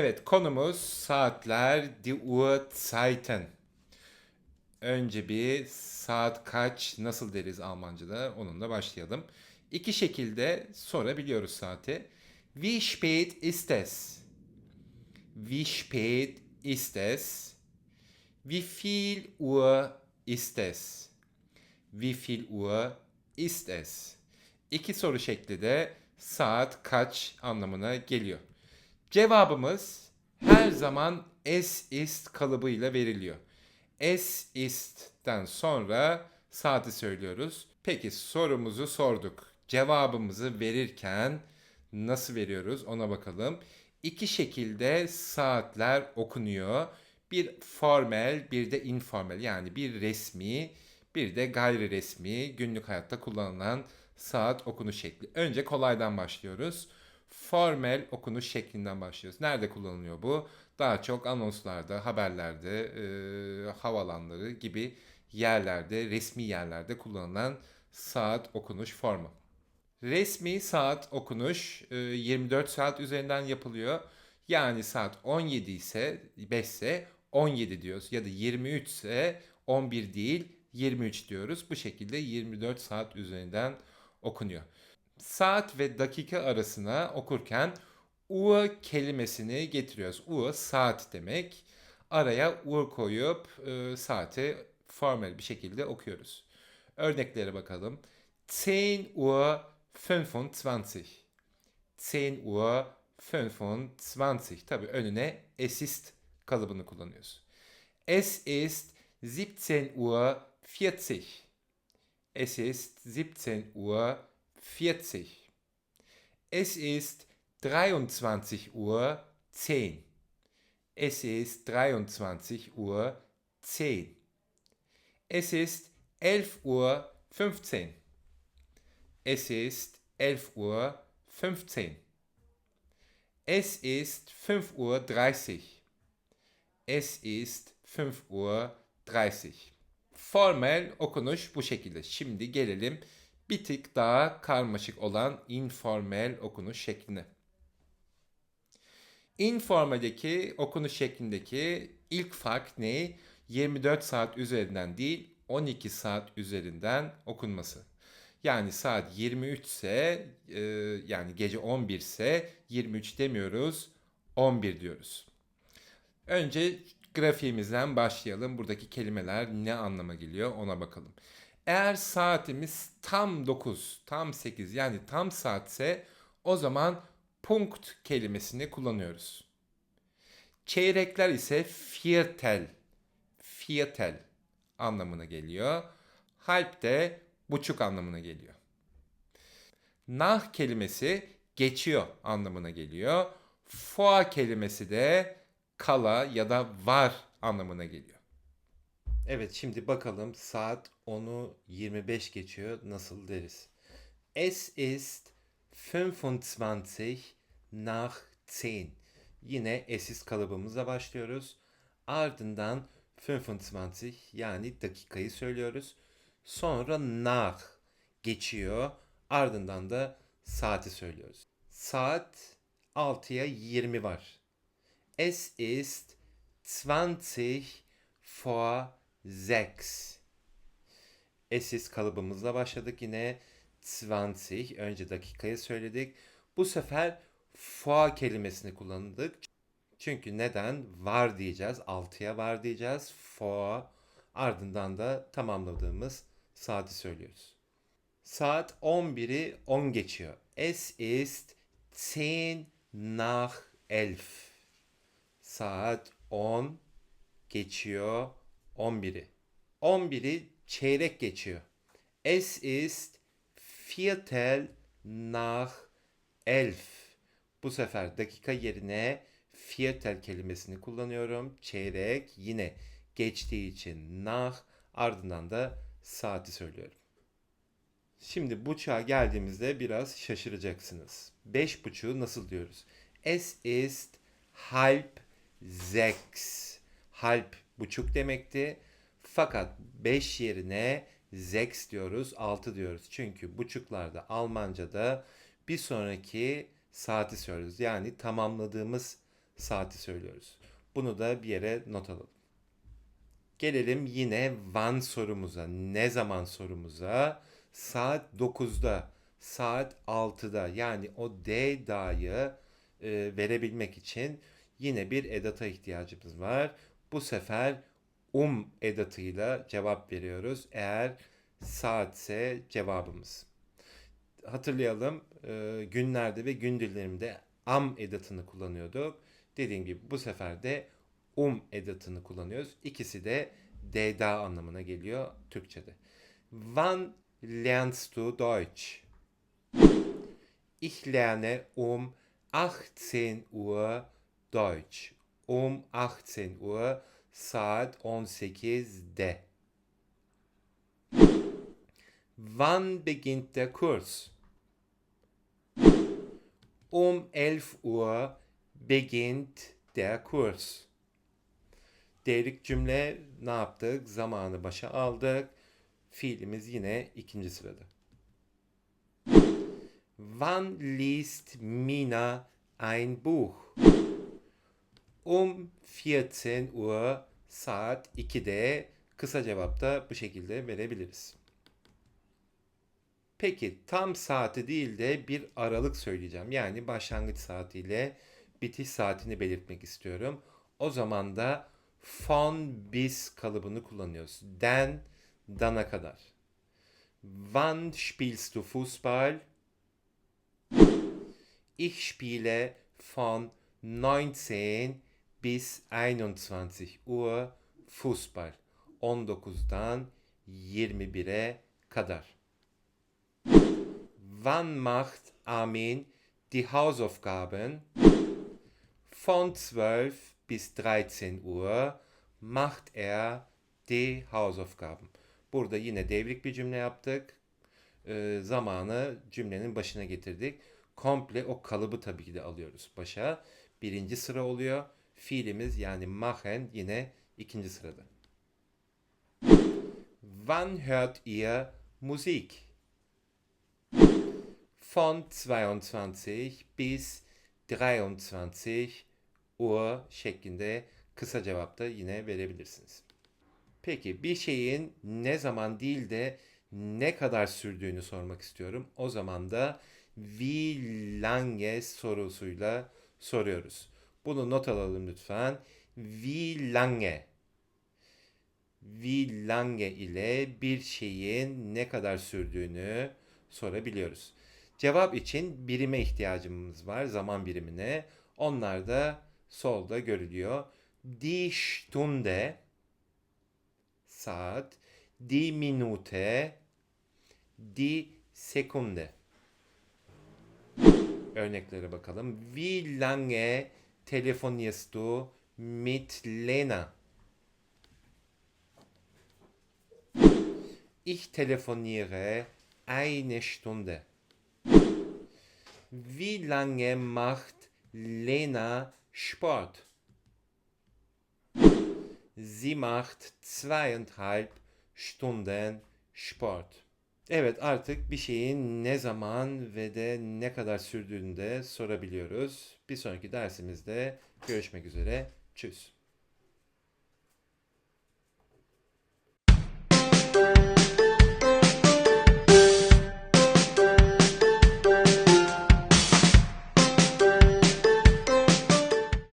Evet konumuz saatler, die Uhrzeiten. Önce bir saat kaç nasıl deriz Almanca'da onunla başlayalım. İki şekilde sorabiliyoruz saati. Wie spät ist es? Wie spät ist es? Wie viel Uhr ist es? Wie viel Uhr ist es? İki soru şekli de saat kaç anlamına geliyor. Cevabımız her zaman es ist kalıbıyla veriliyor. Es ist'ten sonra saati söylüyoruz. Peki sorumuzu sorduk. Cevabımızı verirken nasıl veriyoruz ona bakalım. İki şekilde saatler okunuyor. Bir formel, bir de informal yani bir resmi, bir de gayri resmi günlük hayatta kullanılan saat okunuş şekli. Önce kolaydan başlıyoruz. Formel okunuş şeklinden başlıyoruz. Nerede kullanılıyor bu? Daha çok anonslarda, haberlerde, e, havalanları gibi yerlerde, resmi yerlerde kullanılan saat okunuş formu. Resmi saat okunuş e, 24 saat üzerinden yapılıyor. Yani saat 17 ise 5 ise 17 diyoruz ya da 23 ise 11 değil 23 diyoruz. Bu şekilde 24 saat üzerinden okunuyor. Saat ve dakika arasına okurken Uhr kelimesini getiriyoruz. Uhr saat demek. Araya Uhr koyup e, saati formal bir şekilde okuyoruz. Örneklere bakalım. 10 Uhr 25. 10 Uhr 25. Tabi önüne es ist kalıbını kullanıyoruz. Es ist 17 Uhr 40. Es ist 17 Uhr 40. Es ist 23 Uhr 10. Es ist 23 Uhr 10. Es ist 11 Uhr 15. Es ist 11 Uhr 15. Es ist 5 Uhr 30. Es ist 5 Uhr 30. Formel okunuş bu şekilde. Şimdi gelelim bir tık daha karmaşık olan informal okunuş şekline. Informaldeki okunuş şeklindeki ilk fark ne? 24 saat üzerinden değil 12 saat üzerinden okunması. Yani saat 23 ise e, yani gece 11 ise 23 demiyoruz 11 diyoruz. Önce grafiğimizden başlayalım. Buradaki kelimeler ne anlama geliyor ona bakalım. Eğer saatimiz tam 9, tam 8 yani tam saatse o zaman punkt kelimesini kullanıyoruz. Çeyrekler ise viertel, viertel anlamına geliyor. Halp de buçuk anlamına geliyor. Nach kelimesi geçiyor anlamına geliyor. Vor kelimesi de kala ya da var anlamına geliyor. Evet şimdi bakalım saat 10'u 25 geçiyor nasıl deriz. Es ist 25 nach 10. Yine esis kalıbımıza başlıyoruz. Ardından 25 yani dakikayı söylüyoruz. Sonra nach geçiyor. Ardından da saati söylüyoruz. Saat 6'ya 20 var. Es ist 20 vor 6. Esis kalıbımızla başladık yine. 20 önce dakikayı söyledik. Bu sefer vor kelimesini kullandık. Çünkü neden? Var diyeceğiz. 6'ya var diyeceğiz. For ardından da tamamladığımız saati söylüyoruz. Saat 11'i 10 geçiyor. Es ist 10 nach 11. Saat 10 geçiyor 11'i. 11'i çeyrek geçiyor. Es ist viertel nach 11. Bu sefer dakika yerine viertel kelimesini kullanıyorum. Çeyrek yine geçtiği için nach ardından da saati söylüyorum. Şimdi buçuğa geldiğimizde biraz şaşıracaksınız. Beş buçuğu nasıl diyoruz? Es ist halb sechs. Halb buçuk demekti. Fakat 5 yerine sechs diyoruz, 6 diyoruz. Çünkü buçuklarda Almanca'da bir sonraki saati söylüyoruz. Yani tamamladığımız saati söylüyoruz. Bunu da bir yere not alalım. Gelelim yine Van sorumuza. Ne zaman sorumuza? Saat 9'da, saat 6'da yani o D da'yı e, verebilmek için yine bir edata ihtiyacımız var. Bu sefer um edatıyla cevap veriyoruz. Eğer saatse cevabımız. Hatırlayalım e, günlerde ve gün dilimlerinde am edatını kullanıyorduk. Dediğim gibi bu sefer de um edatını kullanıyoruz. İkisi de DDA anlamına geliyor Türkçe'de. Wann lernst du Deutsch? Ich lerne um 18 Uhr Deutsch. Um 18 Uhr saat 18'de. Wann beginnt der Kurs? Um 11 Uhr beginnt der Kurs. Devrik cümle ne yaptık? Zamanı başa aldık. Fiilimiz yine ikinci sırada. Wann liest Mina ein Buch? Um 14 Uhr saat 2'de kısa cevapta bu şekilde verebiliriz. Peki tam saati değil de bir aralık söyleyeceğim. Yani başlangıç saatiyle bitiş saatini belirtmek istiyorum. O zaman da von bis kalıbını kullanıyoruz. Den, dana kadar. Wann spielst du Fußball? Ich spiele von 19 bis 21 Uhr Fußball. 19'dan 21'e kadar. Wann macht Armin die Hausaufgaben? Von 12 bis 13 Uhr macht er die Hausaufgaben. Burada yine devrik bir cümle yaptık. Ee, zamanı cümlenin başına getirdik. Komple o kalıbı tabii ki de alıyoruz başa. Birinci sıra oluyor. Fiilimiz yani machen yine ikinci sırada. Wann hört ihr Musik? Von 22 bis 23 Uhr şeklinde kısa cevapta yine verebilirsiniz. Peki bir şeyin ne zaman değil de ne kadar sürdüğünü sormak istiyorum. O zaman da wie lange sorusuyla soruyoruz. Bunu not alalım lütfen. Wie lange wie lange ile bir şeyin ne kadar sürdüğünü sorabiliyoruz. Cevap için birime ihtiyacımız var, zaman birimine. Onlar da solda görülüyor. Die Stunde saat, die Minute, die Sekunde. Örneklere bakalım. Wie lange telefonierst du mit Lena? Ich telefoniere eine Stunde. Wie lange macht Lena Sport? Sie macht zweieinhalb Stunden Sport. Evet artık bir şeyin ne zaman ve de ne kadar sürdüğünü de sorabiliyoruz. Bir sonraki dersimizde görüşmek üzere. Tschüss.